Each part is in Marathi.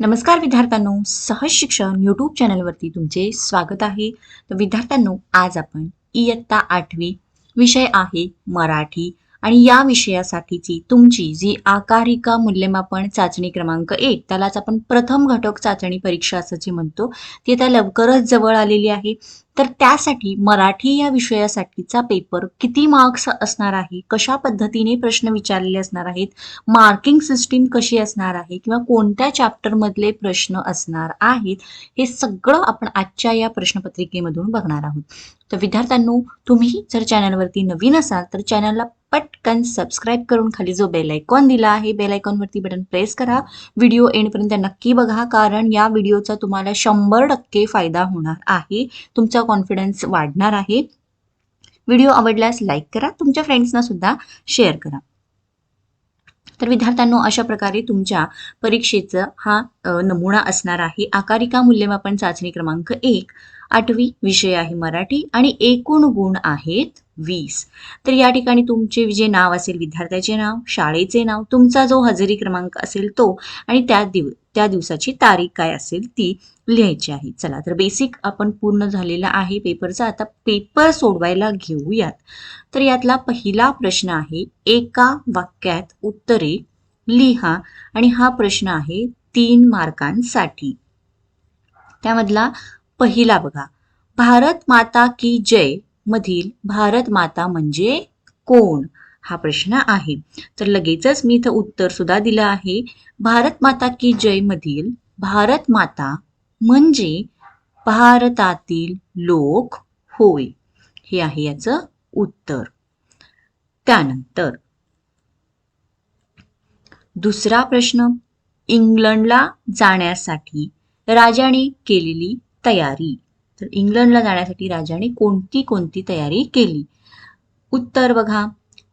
नमस्कार विद्यार्थ्यांनो सहज शिक्षण यूट्यूब चॅनलवरती तुमचे स्वागत आहे. तर विद्यार्थ्यांनो आज आपण इयत्ता आठवी विषय आहे मराठी. आणि या विषयासाठीची तुमची जी आकारिका मूल्यमापन चाचणी क्रमांक एक त्यालाच आपण प्रथम घटक चाचणी परीक्षा असं जे म्हणतो ती आता लवकरच जवळ आलेली आहे. तर त्यासाठी मराठी या विषयासाठीचा पेपर किती मार्क्स असणार आहे कशा पद्धतीने प्रश्न विचारलेले असणार आहेत मार्किंग सिस्टीम कशी असणार आहे किंवा कोणत्या चॅप्टरमधले प्रश्न असणार आहेत हे सगळं आपण आजच्या या प्रश्नपत्रिकेमधून बघणार आहोत. तर विद्यार्थ्यांनो तुम्ही जर चॅनलवरती नवीन असाल तर चॅनलला पटकन सबस्क्राईब करून खाली जो बेल आयकॉन दिला आहे बेल आयकॉनवरती बटन प्रेस करा. व्हिडिओ एंडपर्यंत नक्की बघा कारण या व्हिडिओचा तुम्हाला शंभर टक्के फायदा होणार आहे. तुमचा कॉन्फिडन्स वाढणार आहे. व्हिडिओ आवडल्यास लाईक करा तुमच्या फ्रेंड्सना सुद्धा शेअर करा. तर विद्यार्थ्यांनो अशा प्रकारे तुमच्या परीक्षेचं हा नमुना असणार आहे. आकारिका मूल्यमापन चाचणी क्रमांक एक आठवी विषय आहे मराठी आणि एकूण गुण आहेत वीस. तर या ठिकाणी तुमचे जे नाव असेल विद्यार्थ्याचे नाव शाळेचे नाव तुमचा जो हजेरी क्रमांक असेल तो आणि त्या दिव त्या दिवसाची तारीख काय असेल ती लिहायची आहे. चला तर बेसिक आपण पूर्ण झालेला आहे पेपरचा आता पेपर सोडवायला घेऊयात. तर यातला पहिला प्रश्न आहे एका वाक्यात उत्तरे लिहा आणि हा प्रश्न आहे तीन मार्कांसाठी. त्यामधला पहिला बघा भारत माता की जय मधील भारत माता म्हणजे कोण? हा प्रश्न आहे. तर लगेचच मी इथं उत्तर सुद्धा दिलं आहे. भारत माता की जय मधील भारत माता म्हणजे भारतातील लोक होय. हे आहे याचं उत्तर. त्यानंतर दुसरा प्रश्न. इंग्लंडला जाण्यासाठी राजाने केलेली तयारी. तर इंग्लंडला जाण्यासाठी राजाने कोणती कोणती तयारी केली? उत्तर बघा.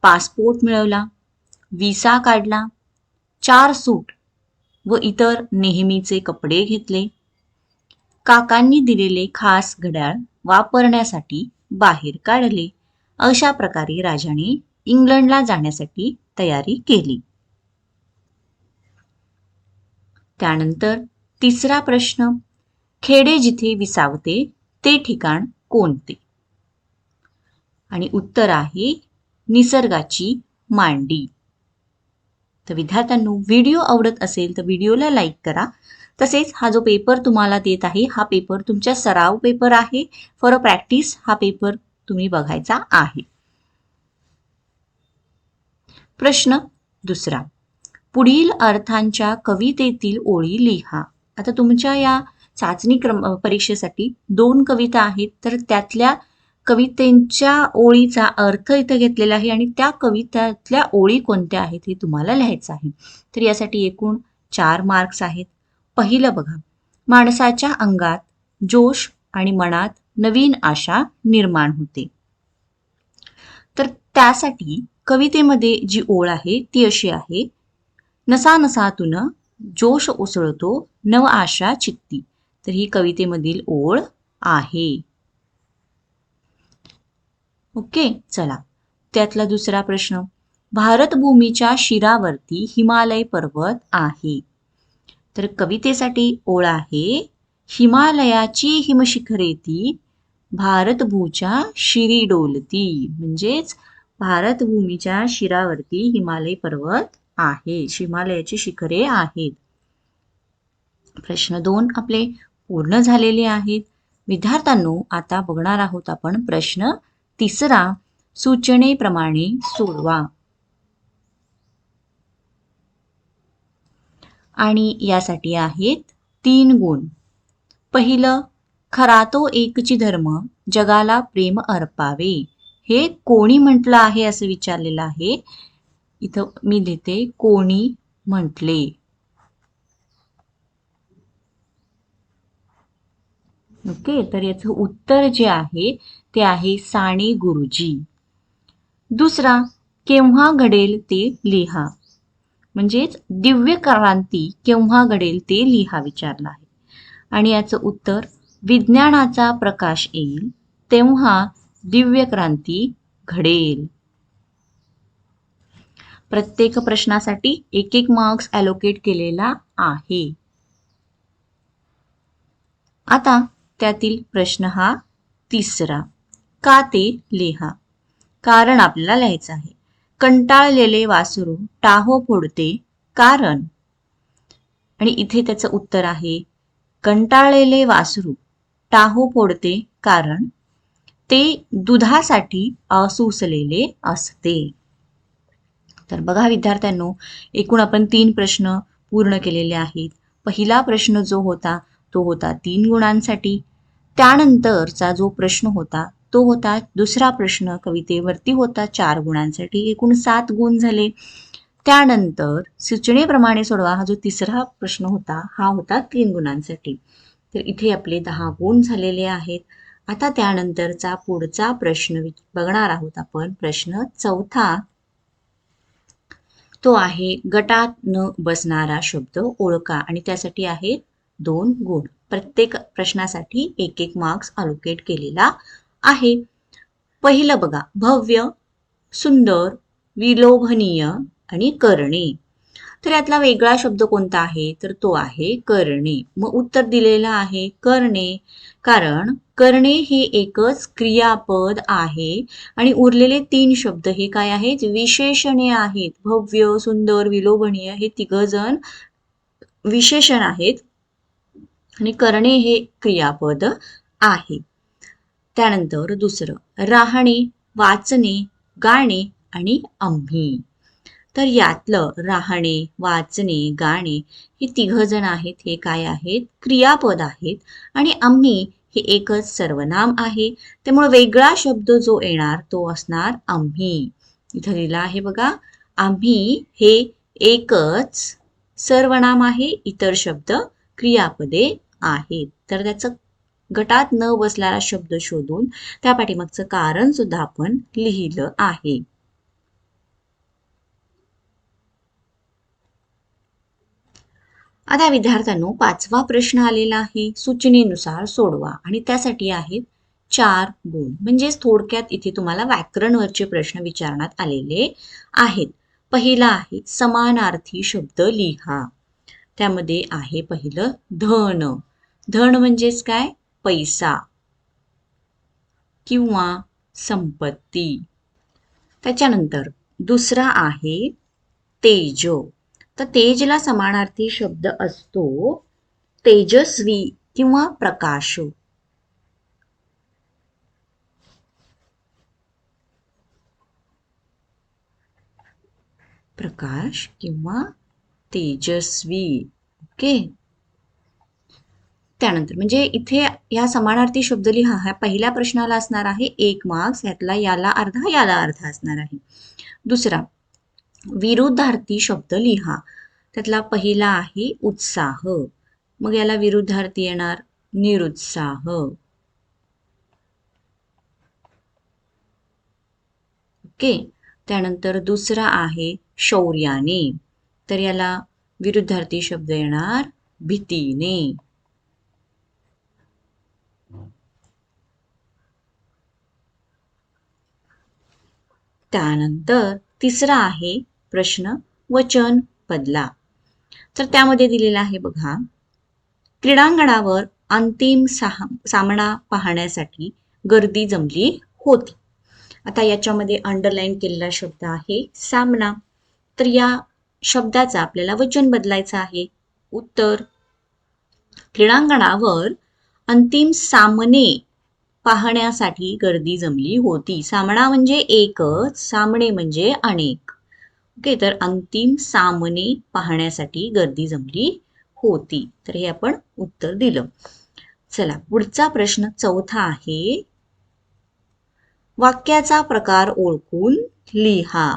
पासपोर्ट मिळवला विसा काढला चार सूट व इतर नेहमीचे कपडे घेतले. काकांनी दिलेले खास घड्याळ वापरण्यासाठी बाहेर काढले. अशा प्रकारे राजाने इंग्लंडला जाण्यासाठी तयारी केली. त्यानंतर तिसरा प्रश्न खेडे जिथे विसावते ते ठिकाण कोणते? आणि उत्तर आहे निसर्गाची मांडी. तर विद्यार्थ्यांनो व्हिडिओ आवडत असेल तर व्हिडिओला लाईक करा. तसेच हा जो पेपर तुम्हाला देत आहे हा पेपर तुमच्या सराव पेपर आहे. फॉर अ प्रॅक्टिस हा पेपर तुम्ही बघायचा आहे. प्रश्न दुसरा. पुढील अर्थांच्या कवितेतील ओळी लिहा. आता तुमच्या या चाचणी क्रम परीक्षेसाठी दोन कविता आहेत. तर त्यातल्या कवितेच्या ओळीचा अर्थ इथं घेतलेला आहे आणि त्या कवितातल्या ओळी कोणत्या आहेत हे तुम्हाला लिहायचं आहे. तर यासाठी एकूण चार मार्क्स आहेत. पहिलं बघा माणसाच्या अंगात जोश आणि मनात नवीन आशा निर्माण होते. तर त्यासाठी कवितेमध्ये जी ओळ आहे ती अशी आहे नसानसातून जोश उसळतो नव आशा चित्ती. तर ही कवितेमधील ओळ आहे. ओके चला. त्यातला दुसरा प्रश्न. भारतभूमीच्या शिरावरती हिमालय पर्वत आहे. तर कवितेसाठी ओळ आहे हिमालयाची हिमशिखरे ती भारतभूच्या शिरी डोलती. म्हणजेच भारतभूमीच्या शिरावरती हिमालय पर्वत आहे हिमालयाची शिखरे आहेत. प्रश्न दोन आपले पूर्ण झालेले आहेत. विद्यार्थ्यांनो आता बघणार आहोत आपण प्रश्न तिसरा सूचनेप्रमाणे सोडवा. आणि यासाठी आहेत तीन गुण. पहिलं खरा तो एकची धर्म जगाला प्रेम अर्पावे. हे कोणी म्हटलं आहे असं विचारलेलं आहे? इथं मी लिहिते कोणी म्हटले. ओके तर याचं उत्तर जे आहे ते आहे साने गुरुजी. दुसरा केव्हा घडेल ते लिहा. म्हणजेच दिव्य क्रांती केव्हा घडेल ते लिहा विचारलं आहे. आणि याचं उत्तर विज्ञानाचा प्रकाश येईल तेव्हा दिव्य क्रांती घडेल. प्रत्येक प्रश्नासाठी एक एक मार्क्स ॲलोकेट केलेला आहे. आता त्यातील प्रश्न हा तिसरा. का ते लिहा? कारण आपल्याला लिहायचं आहे. कंटाळलेले वासरू टाहो फोडते कारण. आणि इथे त्याचं उत्तर आहे कंटाळलेले वासरू टाहो फोडते कारण. ते दुधासाठी असुसलेले असते. तर बघा विद्यार्थ्यांनो एकूण आपण तीन प्रश्न पूर्ण केलेले आहेत. पहिला प्रश्न जो होता तो होता तीन गुणांसाठी. त्यानंतरचा जो प्रश्न होता तो होता दुसरा प्रश्न कवितेवरती होता चार गुणांसाठी एकूण सात गुण झाले. त्यानंतर सूचनेप्रमाणे सोडवा हा जो तिसरा प्रश्न होता हा होता तीन गुणांसाठी. तर इथे आपले दहा गुण झालेले आहेत. आता त्यानंतरचा पुढचा प्रश्न बघणार आहोत आपण. प्रश्न चौथा. तो आहे गटात न बसणारा शब्द ओळखा. आणि त्यासाठी आहे दोन गुण. प्रत्येक प्रश्नासाठी एक एक मार्क्स अलोकेट केलेला आहे. पहिलं बघा भव्य सुंदर विलोभनीय आणि करणे. तर यातला वेगळा शब्द कोणता आहे? तर तो आहे करणे. मग उत्तर दिलेलं आहे करणे. कारण करणे हे एकच क्रियापद आहे आणि उरलेले तीन शब्द हे काय आहेत? विशेषणे आहेत. भव्य सुंदर विलोभनीय हे तिघजण विशेषण आहेत. आणि करणे हे क्रियापद आहे. त्यानंतर दुसरं राहणे वाचणे गाणे आणि आम्ही. तर यातलं राहणे वाचणे गाणे हे तिघजण आहेत हे काय आहेत? क्रियापद आहेत आणि आम्ही हे एकच सर्वनाम आहे. त्यामुळे वेगळा शब्द जो येणार तो असणार आम्ही. इथं लिहिलं आहे बघा आम्ही हे एकच सर्वनाम आहे इतर शब्द क्रियापदे आहेत. तर त्याचं गटात न बसणारा शब्द शोधून त्या पाठीमागचं कारण सुद्धा आपण लिहिलं आहे. आता विद्यार्थ्यांनो पाचवा प्रश्न आलेला आहे. सूचनेनुसार सोडवा. आणि त्यासाठी आहेत चार गुण. म्हणजेच थोडक्यात इथे तुम्हाला व्याकरणवरचे प्रश्न विचारण्यात आलेले आहेत. पहिला आहे समानार्थी शब्द लिहा. त्यामध्ये आहे पहिलं धन. धन म्हणजेच काय? पैसा किंवा संपत्ती. त्याच्यानंतर दुसरा आहे तेज. तर तेजला समानार्थी शब्द असतो तेजस्वी किंवा प्रकाश. प्रकाश किंवा तेजस्वी. ओके? त्यानंतर म्हणजे इथे या समानार्थी शब्द लिहा हा पहिल्या प्रश्नाला असणार आहे एक मार्क्स यातला याला अर्धा याला अर्धा असणार आहे. दुसरा विरुद्धार्थी शब्द लिहा त्यातला पहिला आहे उत्साह. मग याला विरुद्धार्थी येणार निरुत्साह. ओके? त्यानंतर दुसरा आहे शौर्याने. तर याला विरुद्धार्थी शब्द येणार भीतीने. त्यानंतर तिसरा आहे प्रश्न वचन बदला. तर त्यामध्ये दिलेला आहे बघा क्रीडांगणावर अंतिम साहा सामना पाहण्यासाठी गर्दी जमली होती. आता याच्यामध्ये अंडरलाईन केलेला शब्द आहे सामना. तर या शब्दाचा आपल्याला वचन बदलायचं आहे. उत्तर क्रीडांगणावर अंतिम सामने पाहण्यासाठी गर्दी जमली होती. सामना म्हणजे एकच सामने म्हणजे अनेक. ओके तर अंतिम सामने पाहण्यासाठी गर्दी जमली होती. तर हे आपण उत्तर दिलं. चला पुढचा प्रश्न चौथा आहे. वाक्याचा प्रकार ओळखून लिहा.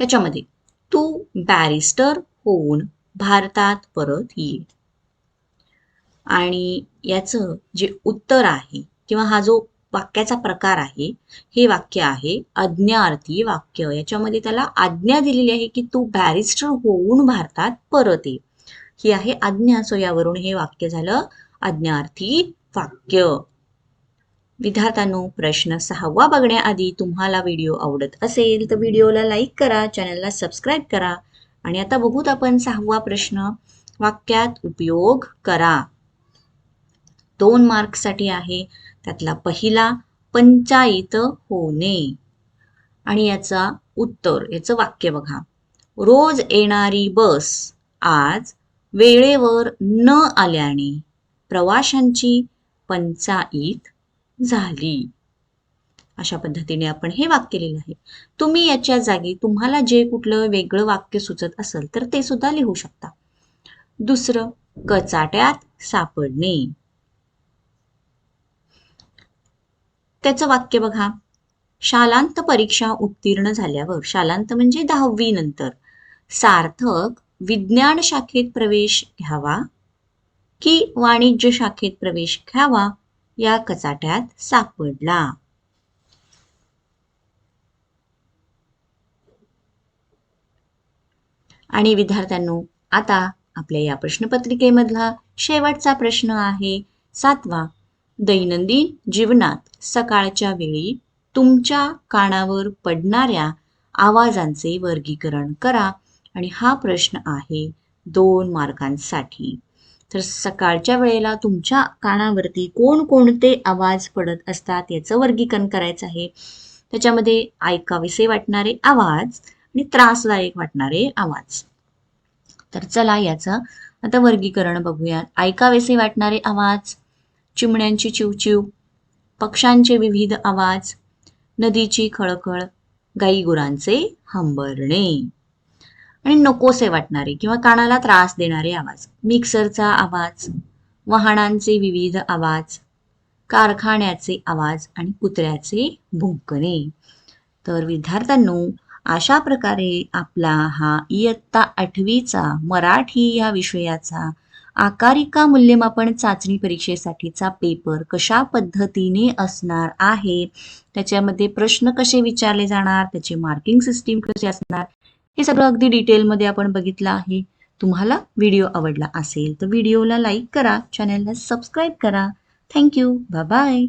त्याच्यामध्ये तू बॅरिस्टर होऊन भारतात परत ये आणि याचं जे उत्तर आहे किंवा हा जो वाक्याचा प्रकार आहे हे वाक्य आहे आज्ञार्थी वाक्य. याच्यामध्ये त्याला आज्ञा दिलेली आहे की तू बॅरिस्टर होऊन भारतात परत ये. ही आहे आज्ञा. सो यावरून हे वाक्य झालं आज्ञार्थी वाक्य. विद्यार्थ्यांनो प्रश्न सहावा बघण्याआधी तुम्हाला व्हिडिओ आवडत असेल तर व्हिडिओला लाईक करा चॅनलला सबस्क्राईब करा आणि आता बघूत आपण सहावा प्रश्न. वाक्यात उपयोग करा. दोन मार्क्ससाठी आहे. त्यातला पहिला पंचायत होणे. आणि याचा उत्तर याचं वाक्य बघा. रोज येणारी बस आज वेळेवर न आल्याने प्रवाशांची पंचाईत झाली. अशा पद्धतीने आपण हे वाक्य लिहिलं आहे. तुम्ही याच्या जागी तुम्हाला जे कुठलं वेगळं वाक्य सुचत असेल तर ते सुद्धा लिहू शकता. दुसरं कचाट्यात सापडणे. त्याचं वाक्य बघा. शालांत परीक्षा उत्तीर्ण झाल्यावर शालांत म्हणजे दहावी नंतर सार्थक विज्ञान शाखेत प्रवेश घ्यावा की वाणिज्य शाखेत प्रवेश घ्यावा? या कचाट्यात सापडला. आणि विद्यार्थ्यांनो आता आपल्या या प्रश्नपत्रिकेमधला शेवटचा प्रश्न आहे. सातवा दैनंदिन जीवनात सकाळच्या वेळी तुमच्या कानावर पडणाऱ्या आवाजांचे वर्गीकरण करा. आणि हा प्रश्न आहे दोन मार्कांसाठी. तर सकाळच्या वेळेला तुमच्या कानावरती कोणकोणते आवाज पडत असतात याचं वर्गीकरण करायचं आहे. त्याच्यामध्ये ऐकावेसे वाटणारे आवाज आणि त्रासदायक वाटणारे आवाज. तर चला याचं आता वर्गीकरण बघूया ऐकावेसे वाटणारे आवाज चिमण्यांची चिवचिव पक्ष्यांचे विविध आवाज नदीची खळखळ गाईगुरांचे हंबरणे. आणि नकोसे वाटणारे किंवा कानाला त्रास देणारे आवाज. मिक्सरचा आवाज वाहनांचे विविध आवाज कारखान्याचे आवाज आणि कुत्र्याचे भुंकणे. तर विद्यार्थ्यांनो अशा प्रकारे आपला हा इयत्ता आठवीचा मराठी या विषयाचा आकारिका मूल्यमापन चाचणी परीक्षेसाठीचा पेपर कशा पद्धतीने असणार आहे? त्याच्यामध्ये प्रश्न कसे विचारले जाणार? त्याचे मार्किंग सिस्टीम कशी असणार? हे सगळं अगदी डिटेलमध्ये आपण बघितलं आहे. तुम्हाला व्हिडिओ आवडला असेल तर व्हिडिओला लाईक करा चॅनलला सबस्क्राईब करा. Thank you bye